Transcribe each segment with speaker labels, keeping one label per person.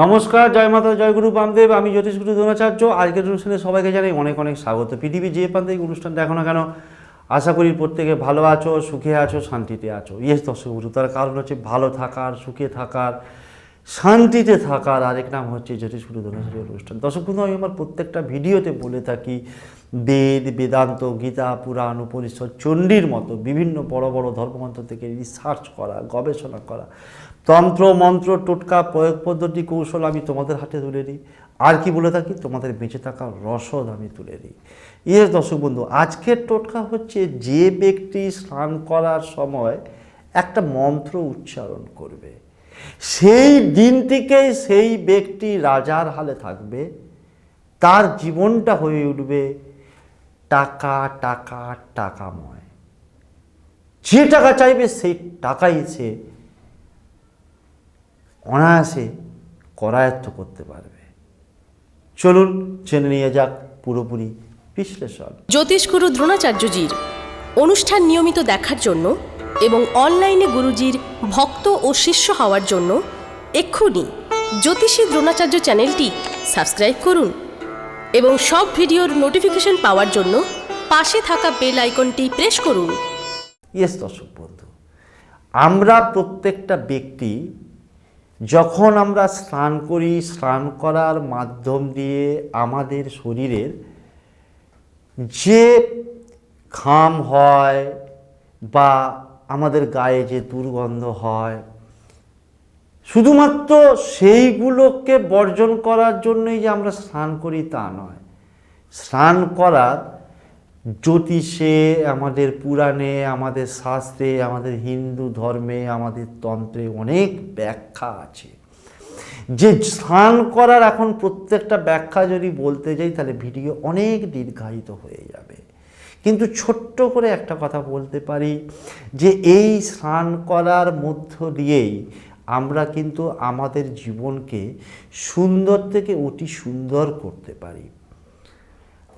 Speaker 1: নমস্কার, জয় মাতা, জয় গুরু, বামদেব, আমি জ্যোতিষ গুরু দ্রোণাচার্য। আজকের অনুষ্ঠানে সবাইকে জানাই অনেক অনেক স্বাগত। পৃথিবী যে প্রান্তে অনুষ্ঠান দেখো না কেন, আশা করি প্রত্যেকে ভালো আছো, সুখে আছো, শান্তিতে আছো। ইয়েস দর্শক গুরু তার কারণ হচ্ছে ভালো থাকার, সুখে থাকার শান্তিতে থাকার আরেক নাম হচ্ছে জ্যোতিষ গুরু দ্রোণাচার্য অনুষ্ঠান। দর্শক বন্ধু আমি আমার প্রত্যেকটা ভিডিওতে বলে থাকি, বেদ, বেদান্ত, গীতা, পুরাণ, উপনিষদ, চণ্ডীর মতো বিভিন্ন বড় বড় ধর্মগ্রন্থ থেকে রিসার্চ করা, গবেষণা করা। তন্ত্র, মন্ত্র, টোটকা, প্রয়োগ পদ্ধতি, কৌশল আমি তোমাদের হাতে তুলে দিই। আর কি বলে থাকি? তোমাদের বেঁচে থাকার রসদ আমি তুলে দিই। ইয়ে দর্শক বন্ধু আজকের টোটকা হচ্ছে যে ব্যক্তি স্নান করার সময় একটা মন্ত্র উচ্চারণ করবে। সেই দিন থেকে সেই ব্যক্তি রাজার হালে থাকবে, তার জীবনটা হয়ে উঠবে টাকা টাকা, টাকাময়। যে টাকা চাইবে সেই টাকাই সে অনায়াসে করায়ত্ত করতে পারবে। চলুন জেনে নিয়ে যাক পুরোপুরি বিশ্লেষণ।
Speaker 2: জ্যোতিষগুরু দ্রোণাচার্যজির অনুষ্ঠান নিয়মিত দেখার জন্য এবং অনলাইনে গুরুজির ভক্ত ও শিষ্য হওয়ার জন্য এক্ষুনি জ্যোতিষী দ্রোণাচার্য চ্যানেলটি সাবস্ক্রাইব করুন এবং সব ভিডিওর নোটিফিকেশন পাওয়ার জন্য পাশে থাকা বেল আইকনটি প্রেস করুন।
Speaker 1: ইয়েস, দর্শক বন্ধু, আমরা প্রত্যেকটা ব্যক্তি যখন আমরা স্নান করি, স্নান করার মাধ্যম দিয়ে আমাদের শরীরের যে ঘাম হয় বা আমাদের গায়ে যে দুর্গন্ধ হয়। শুধুমাত্র সেইগুলোকে বর্জন করার জন্যই যে আমরা স্নান করি তা নয়। স্নান করার জ্যোতিষে, আমাদের পুরাণে, আমাদের শাস্ত্রে, আমাদের হিন্দু ধর্মে, আমাদের তন্ত্রে অনেক ব্যাখ্যা আছে। যে স্নান করার এখন প্রত্যেকটা ব্যাখ্যা যদি বলতে যাই, তাহলে ভিডিও অনেক দীর্ঘায়িত হয়ে যাবে। কিন্তু ছোট্ট করে একটা কথা বলতে পারি যে এই স্নান করার মধ্য দিয়েই আমরা কিন্তু আমাদের জীবনকে সুন্দর থেকে অতি সুন্দর করতে পারি।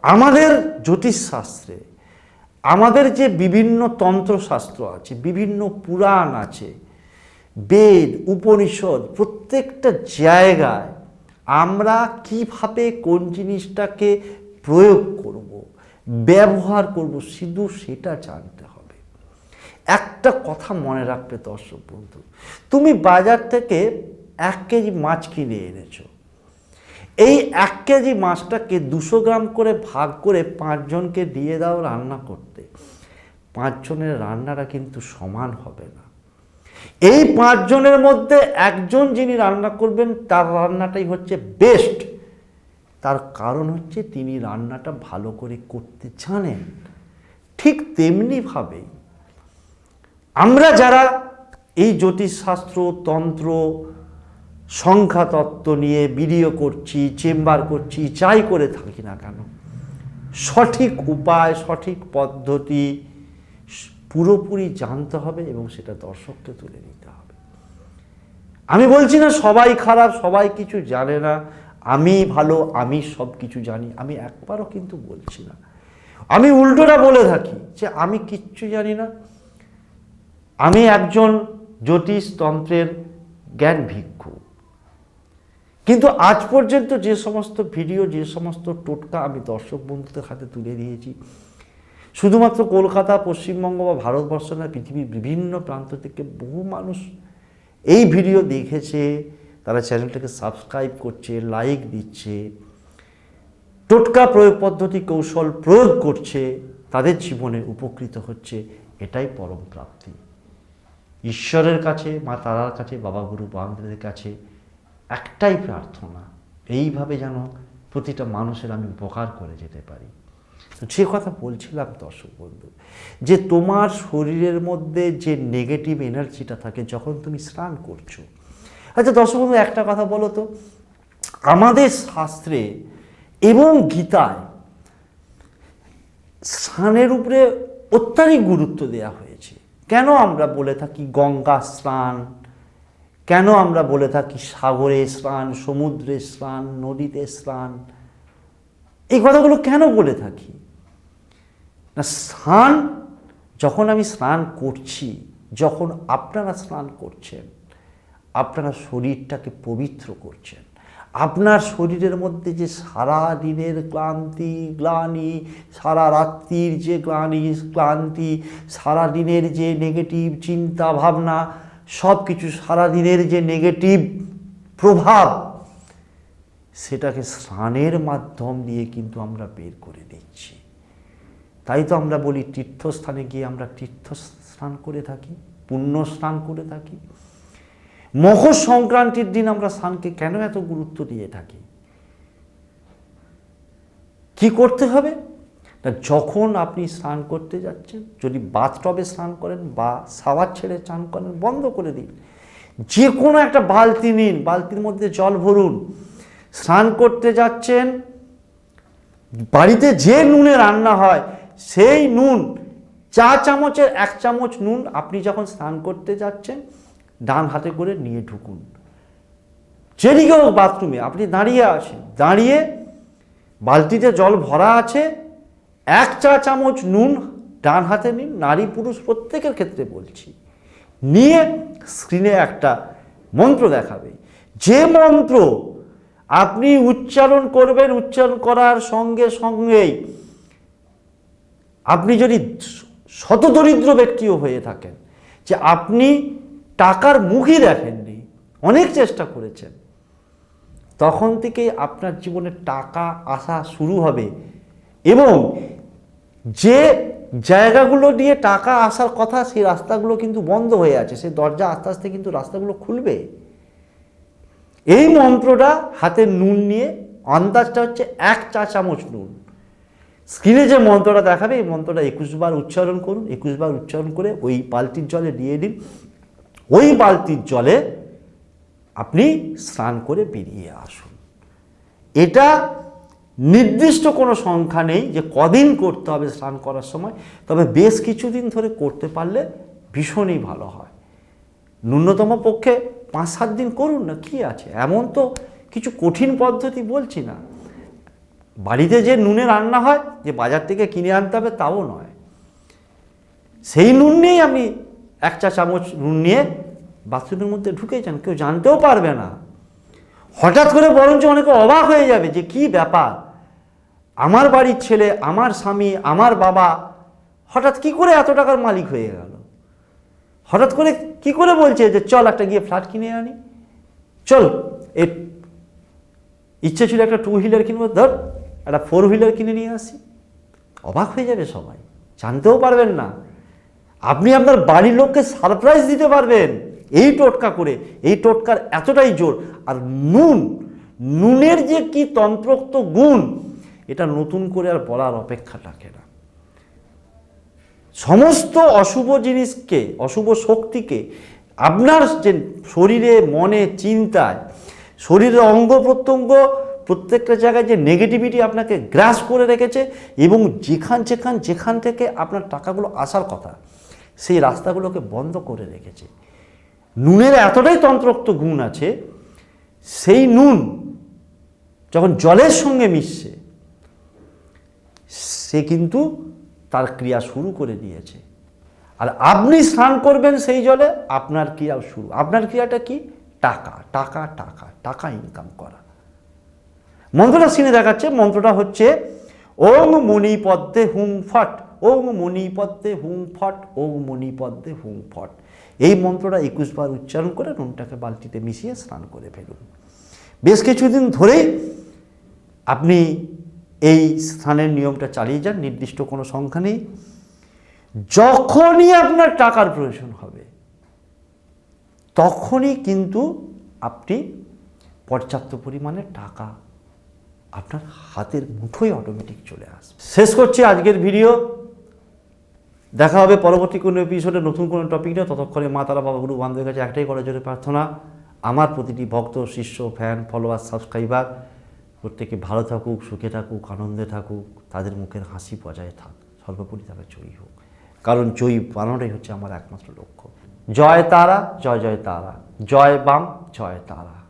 Speaker 1: আমাদের জ্যোতিষশাস্ত্রে আমাদের যে বিভিন্ন তন্ত্রশাস্ত্র আছে, বিভিন্ন পুরাণ আছে, বেদ, উপনিষদ প্রত্যেকটা জায়গায় আমরা কীভাবে কোন জিনিসটাকে প্রয়োগ করব? ব্যবহার করব শুধু সেটা জানতে হবে। একটা কথা মনে রাখবে দর্শক বন্ধু, তুমি বাজার থেকে এক কেজি মাছ কিনে এনেছো। এই এক কেজি মাছটাকে দুশো গ্রাম করে ভাগ করে পাঁচজনকে দিয়ে দাও রান্না করতে। পাঁচজনের রান্নাটা কিন্তু সমান হবে না। এই পাঁচজনের মধ্যে একজন যিনি রান্না করবেন, তার রান্নাটাই হচ্ছে বেস্ট তার কারণ হচ্ছে তিনি রান্নাটা ভালো করে করতে জানেন। ঠিক তেমনিভাবে আমরা যারা এই জ্যোতিষশাস্ত্র, তন্ত্র, সংখ্যাতত্ত্ব নিয়ে ভিডিও করছি, চেম্বার করছি, যাই করে থাকি না কেন, সঠিক উপায়, সঠিক পদ্ধতি পুরোপুরি জানতে হবে এবং সেটা দর্শককে তুলে নিতে হবে। আমি বলছি না সবাই খারাপ, সবাই কিছু জানে না। আমি ভালো, আমি সব কিছু জানি। আমি একবারও কিন্তু বলছি না। আমি উল্টোটা বলে থাকি যে আমি কিচ্ছু জানি না। আমি একজন জ্যোতিষ তন্ত্রের জ্ঞান ভিক্ষু। কিন্তু আজ পর্যন্ত যে সমস্ত ভিডিও, যে সমস্ত টোটকা আমি দর্শক বন্ধুদের হাতে তুলে দিয়েছি, শুধুমাত্র কলকাতা, পশ্চিমবঙ্গ বা ভারতবর্ষ না, পৃথিবীর বিভিন্ন প্রান্ত থেকে বহু মানুষ এই ভিডিও দেখেছে। তারা চ্যানেলটাকে সাবস্ক্রাইব করছে লাইক দিচ্ছে, টোটকা প্রয়োগ পদ্ধতি কৌশল প্রয়োগ করছে, তাদের জীবনে উপকৃত হচ্ছে, এটাই পরম প্রাপ্তি। ঈশ্বরের কাছে, মা তারার কাছে, বাবা গুরু বান্ধবের কাছে একটাই প্রার্থনা, এইভাবে যেন প্রতিটা মানুষের আমি উপকার করে যেতে পারি। তো যে কথা বলছিলাম দর্শক বন্ধু, যে তোমার শরীরের মধ্যে যে নেগেটিভ এনার্জিটা থাকে, যখন তুমি স্নান করছ আচ্ছা দর্শক বন্ধু একটা কথা বলো তো। আমাদের শাস্ত্রে এবং গীতায় স্নানের উপরে অত্যাধিক গুরুত্ব দেওয়া হয়েছে। কেন আমরা বলে থাকি গঙ্গা স্নান? কেন আমরা বলে থাকি সাগরে স্নান, সমুদ্রে স্নান, নদীতে স্নান? এই কথাগুলো কেন বলে থাকি? না, স্নান, যখন আমি স্নান করছি, যখন আপনারা স্নান করছেন আপনারা শরীরটাকে পবিত্র করছেন। আপনার শরীরের মধ্যে যে সারা দিনের ক্লান্তি, গ্লানি, সারা রাত্রির যে গ্লানি, ক্লান্তি, সারা দিনের যে নেগেটিভ চিন্তা ভাবনা সব কিছু সারা দিনের যে নেগেটিভ প্রভাব, সেটাকে স্নানের মাধ্যম দিয়ে কিন্তু আমরা বের করে দিচ্ছি। তাই তো আমরা বলি তীর্থস্থানে গিয়ে আমরা তীর্থ স্নান করে থাকি পুণ্য স্নান করে থাকি। মকর সংক্রান্তির দিন আমরা স্নানকে কেন এত গুরুত্ব দিয়ে থাকি? কি করতে হবে? না, যখন আপনি স্নান করতে যাচ্ছেন, যদি বাথটবে স্নান করেন বা সাওয়ার ছেড়ে স্নান করেন, বন্ধ করে দিন। যে কোনো একটা বালতি নিন, বালতির মধ্যে জল ভরুন। স্নান করতে যাচ্ছেন, বাড়িতে যে নুনে রান্না হয়, সেই নুন, চা চামচের এক চামচ নুন আপনি যখন স্নান করতে যাচ্ছেন ডান হাতে করে নিয়ে ঢুকুন। যেদিকে হোক বাথরুমে, আপনি দাঁড়িয়ে আছেন। দাঁড়িয়ে বালতিতে জল ভরা আছে, এক চা চামচ নুন ডান হাতে নিন, নারী পুরুষ প্রত্যেকের ক্ষেত্রে বলছি। নিয়ে স্ক্রিনে একটা মন্ত্র দেখাবে। যে মন্ত্র আপনি উচ্চারণ করবেন, উচ্চারণ করার সঙ্গে সঙ্গেই আপনি যদি শতদরিদ্র ব্যক্তিও হয়ে থাকেন, যে আপনি টাকার মুখই দেখেননি, অনেক চেষ্টা করেছেন। তখন থেকেই আপনার জীবনে টাকা আসা শুরু হবে এবং যে জায়গাগুলো দিয়ে টাকা আসার কথা, সেই রাস্তাগুলো কিন্তু বন্ধ হয়ে আছে, সেই দরজা আস্তে আস্তে কিন্তু রাস্তাগুলো খুলবে। এই মন্ত্রটা হাতে নুন নিয়ে, আন্দাজটা হচ্ছে এক চা চামচ নুন। স্ক্রিনে যে মন্ত্রটা দেখাবে, এই মন্ত্রটা একুশ বার উচ্চারণ করুন, একুশ বার উচ্চারণ করে ওই বালতির জলে দিয়ে দিন ওই বালতির জলে আপনি স্নান করে বেরিয়ে আসুন। এটা নির্দিষ্ট কোনো সংখ্যা নেই যে কদিন করতে হবে স্নান করার সময়, তবে বেশ কিছুদিন ধরে করতে পারলে ভীষণই ভালো হয়। ন্যূনতম পক্ষে পাঁচ সাত দিন করুন না, কি আছে? এমন তো কিছু কঠিন পদ্ধতি বলছি না। বাড়িতে যে নুনে রান্না হয়, যে বাজার থেকে কিনে আনতে হবে, তাও নয়। সেই নুন নিয়েই আপনি এক চা চামচ নুন নিয়ে বাথরুমের মধ্যে ঢুকে যান, কেউ জানতেও পারবে না। হঠাৎ করে বরঞ্চ অনেকে অবাক হয়ে যাবে যে কি ব্যাপার? আমার বাড়ির ছেলে, আমার স্বামী, আমার বাবা হঠাৎ কি করে এত টাকার মালিক হয়ে গেল? হঠাৎ করে কি করে বলছে যে চল একটা গিয়ে ফ্ল্যাট কিনে আনি? চল এ ইচ্ছে ছিল একটা টু হুইলার কিনবো, ধর, একটা ফোর হুইলার কিনে নিয়ে আসি। অবাক হয়ে যাবে সবাই, জানতেও পারবেন না। আপনি আপনার বাড়ির লোককে সারপ্রাইজ দিতে পারবেন। এই টোটকা করে, এই টোটকার এতটাই জোর। আর নুন, নুনের যে কি তন্ত্রোক্ত গুণ, এটা নতুন করে আর বলার অপেক্ষা রাখে না। সমস্ত অশুভ জিনিসকে, অশুভ শক্তিকে আপনার যে শরীরে, মনে, চিন্তায় শরীরের অঙ্গ প্রত্যঙ্গ, প্রত্যেকটা জায়গায় যে নেগেটিভিটি আপনাকে গ্রাস করে রেখেছে এবং যেখান যেখান যেখান থেকে আপনার টাকাগুলো আসার কথা সেই রাস্তাগুলোকে বন্ধ করে রেখেছে। নুনের এতটাই তন্ত্রোক্ত গুণ আছে, সেই নুন যখন জলের সঙ্গে মিশছে, সে কিন্তু তার ক্রিয়া শুরু করে দিয়েছে। আর আপনি স্নান করবেন সেই জলে, আপনার ক্রিয়া শুরু। আপনার ক্রিয়াটা কি? টাকা টাকা টাকা টাকা ইনকাম করা। মন্ত্রটা সিনে দেখাচ্ছে, মন্ত্রটা হচ্ছে, ওম মণিপদ্মে হুং ফট। ওং মণিপদ্মে হুং ফট ওং মণিপদ্মে হুং ফট। এই মন্ত্রটা একুশ বার উচ্চারণ করে নুনটাকে বালতিতে মিশিয়ে স্নান করে ফেলুন। বেশ কিছুদিন ধরেই আপনি এই স্থানের নিয়মটা চালিয়ে যান, নির্দিষ্ট কোনো সংখ্যা নেই। যখনই আপনার টাকার প্রয়োজন হবে, তখনই কিন্তু আপনি পর্যাপ্ত পরিমাণে টাকা আপনার হাতের মুঠোয় অটোমেটিক চলে আসবে। শেষ করছি আজকের ভিডিও দেখা হবে পরবর্তী কোনো এপিসোডে নতুন কোনো টপিক নিয়ে। ততক্ষণে মা তারা, বাবা, গুরু, বান্ধবের কাছে একটাই করার জন্য প্রার্থনা, আমার প্রতিটি ভক্ত, শিষ্য ফ্যান ফলোয়ার সাবস্ক্রাইবার প্রত্যেকে ভালো থাকুক, সুখে থাকুক, আনন্দে থাকুক, তাদের মুখের হাসি বজায় থাক। সর্বোপরি তারা জয়ী হোক। কারণ জয়ী বানানোটাই হচ্ছে আমার একমাত্র লক্ষ্য। জয় তারা, জয় জয় তারা। জয় বাম, জয় তারা।